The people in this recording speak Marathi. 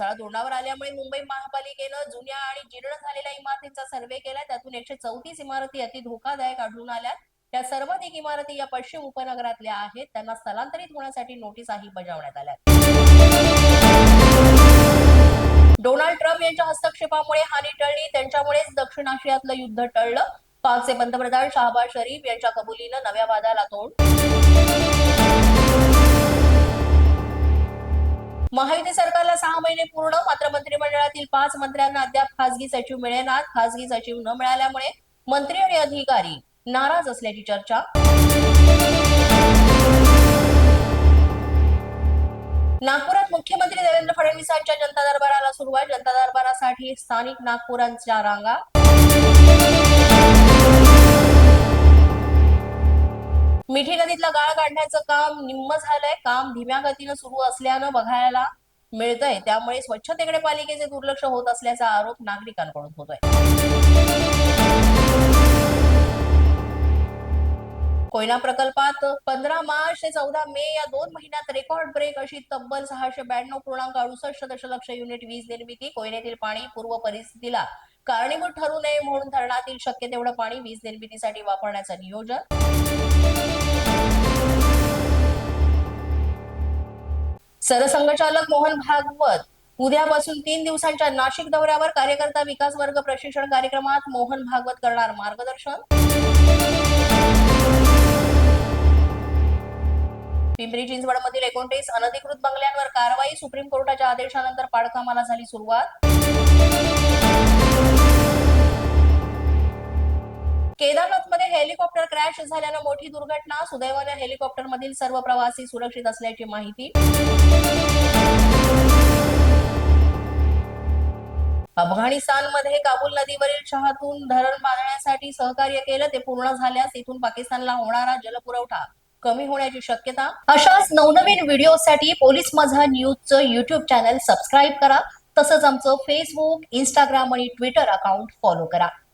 तोंडावर आल्यामुळे मुंबई महापालिकेनं जुन्या आणि जीर्ण झालेल्या इमारतींचा सर्व्हे केलाय त्यातून एकशे चौतीस इमारती अति धोकादायक आढळून आल्या त्या सर्वाधिक इमारती या पश्चिम उपनगरातल्या आहेत. त्यांना स्थलांतरित होण्यासाठी नोटीसही बजावण्यात आल्या डोनाल्ड ट्रम्प यांच्या हस्तक्षेपामुळे हानी टळली. त्यांच्यामुळेच दक्षिण आशियातलं युद्ध टळलं. पाकचे पंतप्रधान शाहबाज शरीफ यांच्या कबुलीनं नव्या वादाला तोंड. महायुती सरकारला सहा महिने पूर्ण मात्र मंत्रिमंडळातील पाच मंत्र्यांना अद्याप खासगी सचिव मिळेनात खासगी सचिव न मिळाल्यामुळे मंत्री आणि अधिकारी नाराज असल्याची चर्चा. नागपुरात मुख्यमंत्री देवेंद्र फडणवीसांच्या जनता दरबाराला सुरुवात. जनता दरबारासाठी स्थानिक नागपुरांच्या रांगा. मिठी नदीतला गाळ काढण्याचं काम निम्म झालंय. काम धीम्या गतीनं सुरू असल्यानं बघायला मिळतंय. त्यामुळे स्वच्छतेकडे पालिकेचे दुर्लक्ष होत असल्याचा आरोप नागरिकांकडून होतोय. कोयना प्रकल्पात पंधरा मार्च ते चौदा मे या दोन महिन्यात रेकॉर्ड ब्रेक अशी तब्बल सहाशे ब्याण्णव पूर्णांक अडुसष्ट दशलक्ष युनिट वीज निर्मिती कोयनेतील पाणी पूर्व परिस्थितीला कारणीभूत ठरू नये म्हणून धरणातील शक्य तेवढं पाणी वीज निर्मितीसाठी वापरण्याचं नियोजन. सरसंघचालक मोहन भागवत उद्यापासून तीन दिवसांच्या नाशिक दौऱ्यावर कार्यकर्ता विकास वर्ग प्रशिक्षण कार्यक्रमात मोहन भागवत करणार मार्गदर्शन. पिंपरी चिंचवडमधील एकोणतीस अनधिकृत बंगल्यांवर कारवाई सुप्रीम कोर्टाच्या आदेशानंतर पाडकामाला झाली सुरुवात. हेलिकॉप्टर क्रॅश झाल्यानं मोठी दुर्घटना. सुदैवाने हेलिकॉप्टरमधील सर्व प्रवासी सुरक्षित असल्याची माहिती. अफगाणिस्तानमध्ये काबूल नदीवरील शहातून धरण बांधण्यासाठी सहकार्य केलं. ते पूर्ण झाल्यास इथून पाकिस्तानला होणारा जलपुरवठा कमी होण्याची शक्यता. अशाच नवनवीन व्हिडिओसाठी पोलीस माझा न्यूजचं युट्यूब चॅनल सबस्क्राईब करा. तसंच आमचं फेसबुक इंस्टाग्राम आणि ट्विटर अकाउंट फॉलो करा.